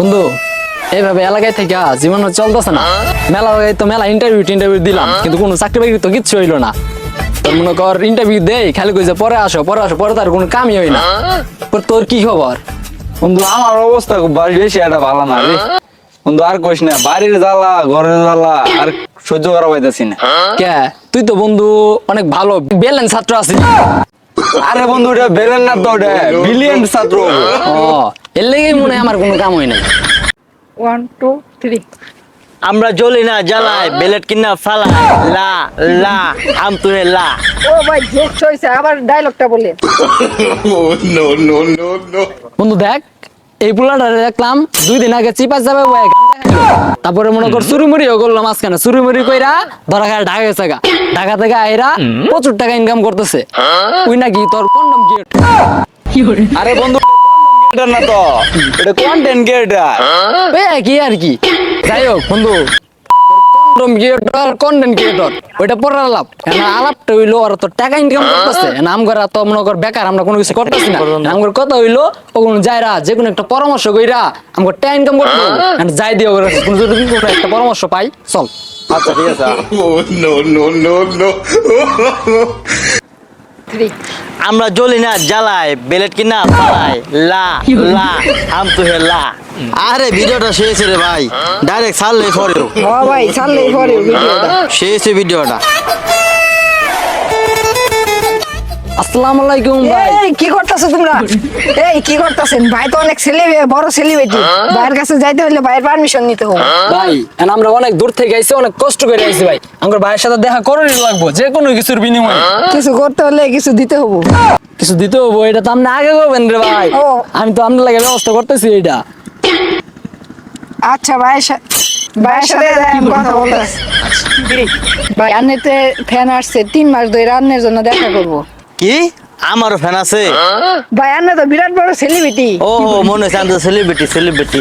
বন্ধু এইভাবে এলাকায় থেকে জীবন চলতেছে না। মেলা জায়গায় তো মেলা ইন্টারভিউ ইন্টারভিউ দিলাম কিন্তু কোনো চাকরি বাকরি তো কিচ্ছু হইল না। তোর মনে কর ইন্টারভিউ দেই খালি কইছে পরে আসো পরে আসো পরে তার কোনো কামই হয় না। পর তোর কি খবর? বন্ধু আমার অবস্থা খুব বেশি একটা ভালো না রে। বন্ধু আর কইস না বাড়ির জ্বালা ঘরের জ্বালা আর সহ্য করা পাইতেছি না। কে? তুই তো বন্ধু অনেক ভালো ব্যালেন্স ছাত্র আছিস। আরে বন্ধু ওটা বেলেন না তো ওটা বিলিয়ন ছাত্র। ও এর লেগেই মনে হয় আমার কোনো কাম হয় নাই। ওয়ান টু থ্রি আমরা জ্বলি না জ্বালাই বেলেট কিনা ফালাই লা লা আম তুলে লা। ও ভাই জোক চইছে আবার ডায়লগটা বলে। বন্ধু দেখ এই পোলাটা দেখলাম দুই দিন আগে চিপা যাবে। তারপরে মনে কর চুরিমুড়িও করল মাঝখানে। চুরিমুড়ি কইরা ধরা খায় ঢাকা গেছে ঢাকা থেকে আইরা প্রচুর টাকা ইনকাম করতেছে। ওই নাকি তোর কন্ডম কি আরে বন্ধু, এটা না তো। এটা কন্টেন্ট ক্রিয়েটার এ, কি আর কি? যাই হোক, বন্ধু কন্টেন্ট ক্রিয়েটর ওইটা পড়ার আলাপ। আলাপটা হইল আর তো টাকা ইনকাম করতেছে। নাম করে তো মনে কর বেকার আমরা কোনো কিছু করতেছি না। নাম করে কথা হইল ওগুলো যাইরা যে কোনো একটা পরামর্শ কইরা আমাকে টাকা ইনকাম করতে হবে যাই দিয়ে কোনো যদি কোনো একটা পরামর্শ পাই চল। আচ্ছা ঠিক আছে। থ্রি আমরা জ্বলি না জ্বালাই। বেলেট কিনা ফালাই লা লা আম তুলে লা। আরে ভিডিওটা শেষ রে ভাই। ডাইরেক্ট ছাড়লেই পরেও। ও ভাই ছাড়লেই পরেও ভিডিওটা। শেষ ভিডিওটা। আসসালামু আলাইকুম ভাই। এই কি করতেছো তোমরা? এই কি করতেছেন? ভাই তো অনেক ছেলে বড় সেলিব্রিটি ভাইয়ের কাছে যাইতে হলে ভাইয়ের পারমিশন নিতে হবে। ভাই এখন আমরা অনেক দূর থেকে আইছি অনেক কষ্ট করে আইছি ভাই। আমার ভাইয়ের সাথে দেখা করেই লাগবো যে কোনো কিছুর বিনিময়ে। কিছু করতে হলে কিছু দিতে হবে। কিছু দিতে হব এটা তো আপনি আগে করবেন রে ভাই। আমি তো আপনার লাগে ব্যবস্থা করতেছি এটা আচ্ছা ভাইয়ের সাথে ভাইয়ের সাথে কথা বলতেছি ভাই আন্নেতে ফ্যান আসছে তিন মাস ধরে রান্নার জন্য দেখা করব। কি? আমারও ফ্যান আছে। ভাই আন্নে তো বিরাট বড় সেলিব্রিটি ও মনে হচ্ছে আমি তো সেলিব্রিটি সেলিব্রিটি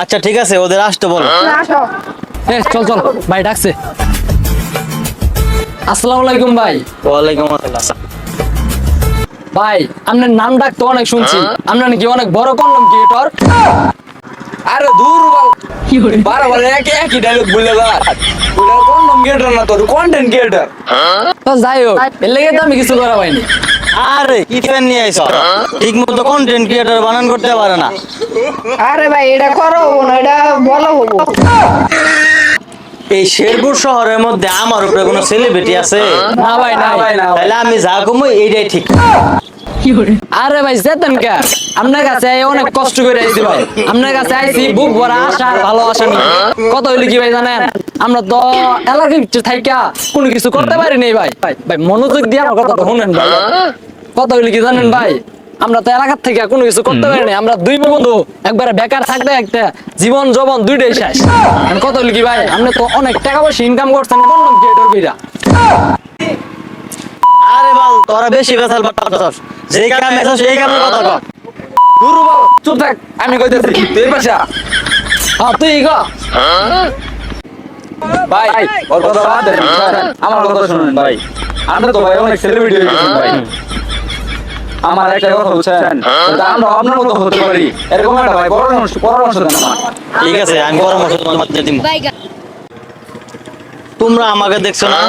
আচ্ছা ঠিক আছে ওদের আসতে বলো। আসো। চল চল ভাই ডাকছে। আসসালামু আলাইকুম ভাই। ওয়ালাইকুম আসসালাম। ভাই আপনার নাম ডাক তো অনেক শুনছি। আপনার নাকি অনেক বড় কন্ডম ক্রিয়েটর আরে দূর বারবার একই একই ডায়লগ বলে ওটা কন্টেন্ট ক্রিয়েটার না তো কন্টেন্ট ক্রিয়েটার তো যাই হোক এর লেগে তো আমি কিছু করা পাইনি আরে কি ফ্যান নিয়ে আইছো? ঠিক মতো কন্টেন্ট ক্রিয়েটর বানান করতে পারে না। আরে ভাই এটা করো না এটা বলো। হব এই শেরপুর শহরের মধ্যে আমার উপরে কোনো সেলিব্রিটি আছে? না ভাই না ভাই। না তাহলে আমি যা কমো এইটাই ঠিক। আরে ভাই কে? আপনার কাছে অনেক কষ্ট করে আইছি ভাই। আপনার কাছে আইছি, বুক ভরা আশা আর ভালোবাসা নিয়ে। কত হইল কি ভাই জানেন? আমরা তো ভিতরে থাইকা কোনো কিছু করতে পারি নাই ভাই। ভাই, মনোযোগ দিয়ে আমার কথা শুনেন ভাই। কত কি জানেন ভাই? আমরা তো এলাকার থেকে কোনো কিছু করতে আমরা দুই বন্ধু, একবারে বেকার থাকতে একটা জীবন জবন দুইটাই শেষ। কত হইল কি ভাই? আপনি তো অনেক টাকা পয়সা ইনকাম করছেন আরে বল তোরা বেশি বেসাল পাঠাস যেই কামে আছো সেই কামে কথা কর দূর বল চুপ থাক আমি কইতেছি তুই পাশা হ্যাঁ তুই গো। ভাই ওর কথা বাদ দেন আমার কথা শুনুন ভাই। আমরা তো ভাই অনেক সেলিব্রিটি হয়ে ভাই। আমার একটা কথা বুঝছেন আমরা আপনার মতো হতে পারি। এরকম একটা ভাই পরামর্শ পরামর্শ দেন আমার ঠিক আছে আমি পরামর্শ তোমাদের দিব তোমরা আমাকে দেখছ না?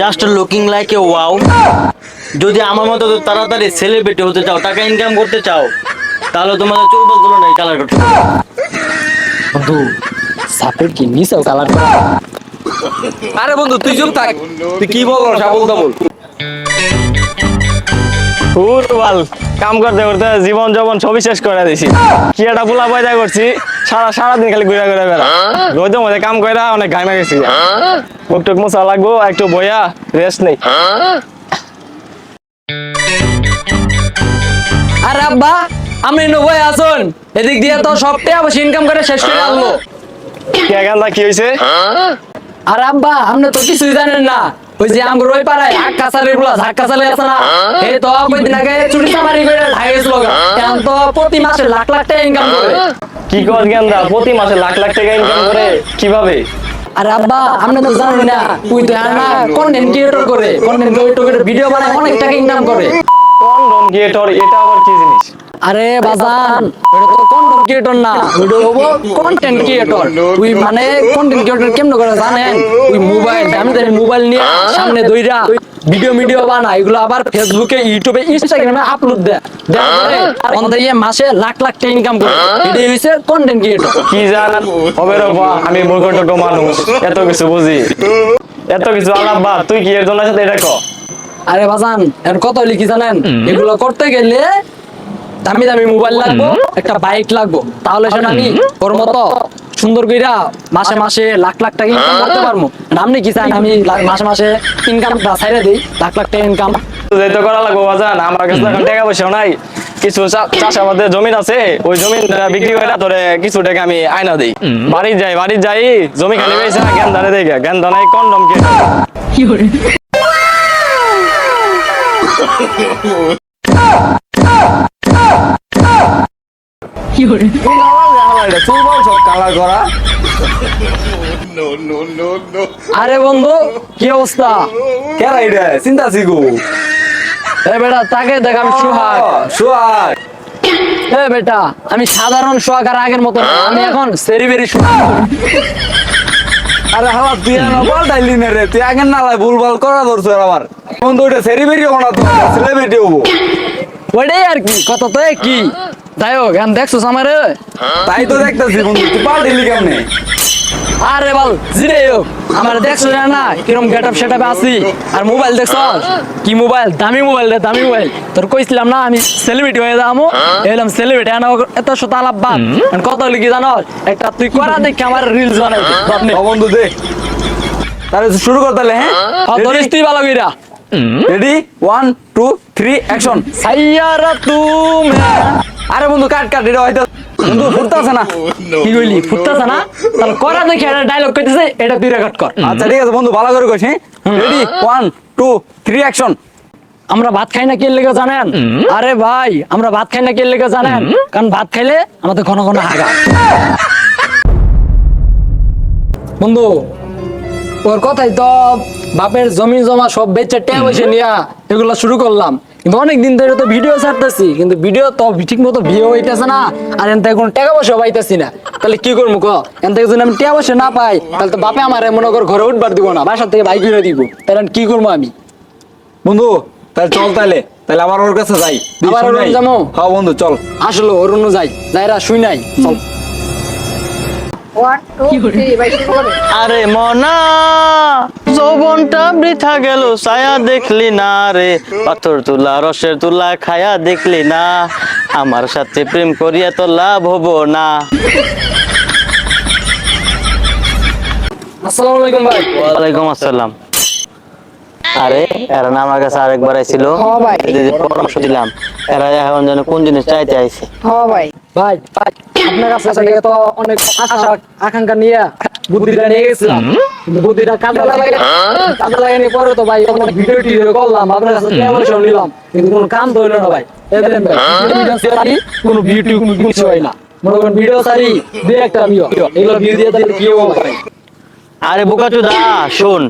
Just looking like a wow যদি আমার মতো তাড়াতাড়ি সেলিব্রিটি হতে চাও টাকা ইনকাম করতে চাও তাহলে তোমাদের চুল বলতো না কালার করতে বন্ধু সাপের কি নিসাও কালার করা আরে বন্ধু তুই চুপ থাক। তুই কি বল সাবল দাবল ফুটবল কাম করতে করতে জীবন জবন সবই শেষ করে দিছি। কি একটা পোলা পয়দা করছি সারা সারাদিন খালি ঘুরে ঘুরে বেড়া রোদের মধ্যে কাম করে অনেক ঘামে গেছি। মুখ টুক মুছা লাগবো একটু বইয়া রেস্ট নেই। আরে আব্বা আমি নবই আসুন এদিক দিয়ে তো সব টাকা পয়সা ইনকাম করে শেষ করে আনলো। কে গান্দা কি হয়েছে আর আব্বা আপনি তো কিছুই জানেন না। ওই যে আমগুর ওই পাড়ায় হাক কাছালেরগুলা ঝাক কাছালে আছে না। এই তো কয়দিন আগে চুরি চামারি করে এখন তো প্রতি মাসে লাখ লাখ টাকা ইনকাম করে। কি কর গেন্দা প্রতি মাসে লাখ লাখ টাকা ইনকাম করে কীভাবে? আর আব্বা আপনি তো জানেন না। ওই তো না কন্টেন্ট ক্রিয়েটর করে কন্টেন্ট ক্রিয়েটর করে ভিডিও বানায় অনেক টাকা ইনকাম করে। ক্রিয়েটর এটা আবার কি জিনিস? আরে বাজান ওটা তো কন্টেন্ট ক্রিয়েটর না। ওটা হব কন্টেন্ট ক্রিয়েটর তুই মানে কন্টেন্ট ক্রিয়েটর কেমন করে জানেন? তুই মোবাইল দামি মোবাইল নিয়ে সামনে দইরা ভিডিও ভিডিও বানা এগুলো আবার ফেসবুকে ইউটিউবে ইনস্টাগ্রামে আপলোড দেয়। মাসে লাখ লাখ টাকা ইনকাম করে। এটাই হইছে কন্টেন্ট ক্রিয়েটর কি জান? হবে রে আমি মূর্খটক মানুষ এত কিছু বুঝি। এত কিছু আলাপ তুই কি এর জন্য সাথে এটা ক আরে বাজান এর কত লিখি জানেন? এগুলো করতে গেলে দামি দামি মোবাইল লাগবো একটা বাইক লাগবো। তাহলে সেটা আমি ওর মতো সুন্দর কইরা মাসে মাসে লাখ লাখ টাকা ইনকাম করতে পারব। আর আপনি কি চান আমি মাসে মাসে ইনকামটা ছাইড়ে দিই লাখ লাখ টাকা ইনকাম যেতে করা লাগবো বাজান আমার কাছে তো এখন টাকা পয়সাও নাই। কিছু চা- চাষাবাদের জমিন আছে ওই জমিন বিক্রি করে ধরে কিছু টাকা আমি আয়না দিই। বাড়ি যাই বাড়ি যাই জমি খালি পেয়েছে না জ্ঞান ধানে দেখে জ্ঞান ধানে কন্ডম কে চুল বল সব কালার করা আরে বন্ধু কি অবস্থা? কেন এটা? চিন্তা শিখু এ বেটা তাকে দেখ আমি সোহাগ। সোহাগ। এ বেটা আমি সাধারণ সোহাগ আর আগের মতো আমি এখন সেরিবেরি সোহাগ। আরে হালা তুই না পাল্টাইলি না রে তুই আগে না লাই ভুলভাল করা ধরছ আমার বন্ধু ওটা সেলিব্রিটি হব না তো সেলিব্রিটি হব। ওইটাই আর কি কত তো কি যাই হোক এখন দেখছোস আমারে? তাই তো দেখতেছি বন্ধু তুই পাল্টাইলি কেমনে? আরে বল জিরে হোক আমার দেখছ না না? কিরম গেট আপ সেট আছি? আর মোবাইল দেখছস? কি মোবাইল দামি মোবাইল রে দামি মোবাইল তোর কইছিলাম না আমি সেলিব্রিটি হয়ে যাব। এলাম সেলিব্রিটি আনা এত শত আলাপ বাদ। কত লিখি জানো? একটা তুই করা দেখি আমার রিলস বানাই আপনি বন্ধু দে। তাহলে শুরু কর তাহলে হ্যাঁ? ধরিস তুই ভালো কইরা? Ready one two three action Saiyaara তুমি। আরে বন্ধু কাট কাট এটা হয়তো বন্ধু ফুটতেছে না। কি কইলি ফুটতাছ না? তাহলে করা দেখি একটা ডায়লগ কইতেছে এটা রেকর্ড কর। আচ্ছা ঠিক আছে বন্ধু ভালো করে কইস ready one two three action আমরা ভাত খাই না কে লেগে জানেন? আরে ভাই আমরা ভাত খাই না কে লেগে জানেন? কারণ ভাত খাইলে আমাদের ঘন ঘন হাগা। বন্ধু ওর কথাই তো বাপের জমি জমা সব বেচে টেয়া বসে নিয়া এগুলো শুরু করলাম। কিন্তু অনেক দিন ধরে তো ভিডিও ছাড়তেছি কিন্তু ভিডিও তো ঠিক মতো ভিউ হইতেছে না আর এন থেকে কোনো টাকা পয়সা পাইতেছি না। তাহলে কি করব ক? এন থেকে যদি আমি টাকা পয়সা না পাই তাহলে তো বাপে আমার মনে কর ঘরে উঠবার দিব না বাসার থেকে বাইক কিনে দিব। তাহলে কি করব আমি? বন্ধু তাহলে চল তাহলে। তাহলে আমার ওর কাছে যাই। আবার ওর যাব? হ্যাঁ বন্ধু চল। আসলো অরুণ যাই যাইরা শুই নাই চল। আরে মনা যৌবনটা বৃথা গেল ছায়া দেখলি না রে। পাথর তুলা রসের তুলা খায়া দেখলি না। আমার সাথে প্রেম করিয়া তো লাভ হব না। আসসালামু আলাইকুম ভাই। ওয়ালাইকুম আসসালাম। আরে এরা আমার কাছে আরেকবার আইছিল। হ ভাই। এই যে পরামর্শ দিলাম এরা এখন যেন কোন জিনিস চাইতে আইছে। ভাই। ভাই ভাই আপনার কাছে থেকে তো অনেক আশা আকাঙ্ক্ষা নিয়ে বুদ্ধিটা নিয়ে গেছিলাম। কিন্তু বুদ্ধিটা কাজে লাগে কাজে লাগানি পরে তো ভাই ভিডিও টিডিও করলাম আপনার কাছে পরামর্শ নিলাম? কিন্তু কোনো কাম তো হইল না ভাই। এই ভাই ভিডিও সারি কোনো ভিডিও কোনো কিছু হয় না। মনে করেন ভিডিও সারি দুই একটা ভিডিও এগুলো ভিউ দিয়ে তাহলে কি হবে ভাই? আরে বোকাচুদা শোন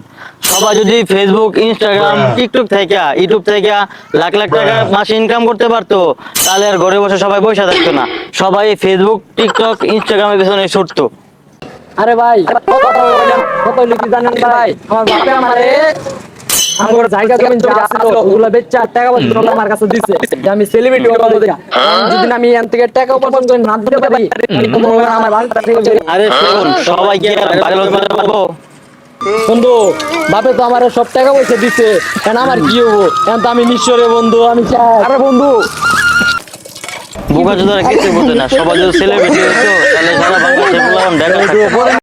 সবাই যদি ফেসবুক ইনস্টাগ্রাম টিকটক থেকে ইউটিউব থেকে লাখ লাখ টাকা মাসে ইনকাম করতে পারতো তাহলে আর ঘরে বসে সবাই পয়সা থাকতো না সবাই ফেসবুক টিকটক ইনস্টাগ্রামের পেছনে ছুটতো আরে ভাই কত জানেন ভাই আমার বাপে আমারে আমার জায়গা জমি যা ছিল ওগুলো বেচে আর টাকা পয়সা সব আমার কাছে দিছে। যে আমি সেলিব্রিটি হব দেখা যদি আমি এখান থেকে টাকা উপার্জন করে না দিতে পারি আমার বাড়ির থেকে আরে শোন সবাই কি আর ভাইরাল হতে পারব? বন্ধু বাপে তো আমার সব টাকা পয়সা দিছে। এখন আমার কি হব? এখন তো আমি নিশ্চয় বন্ধু আমি চাই। আরে বন্ধু। বোকাচুদারা কিছু বলতো না সবাই যদি সেলিব্রিটি হতো তাহলে সারা বাংলাদেশে বললাম।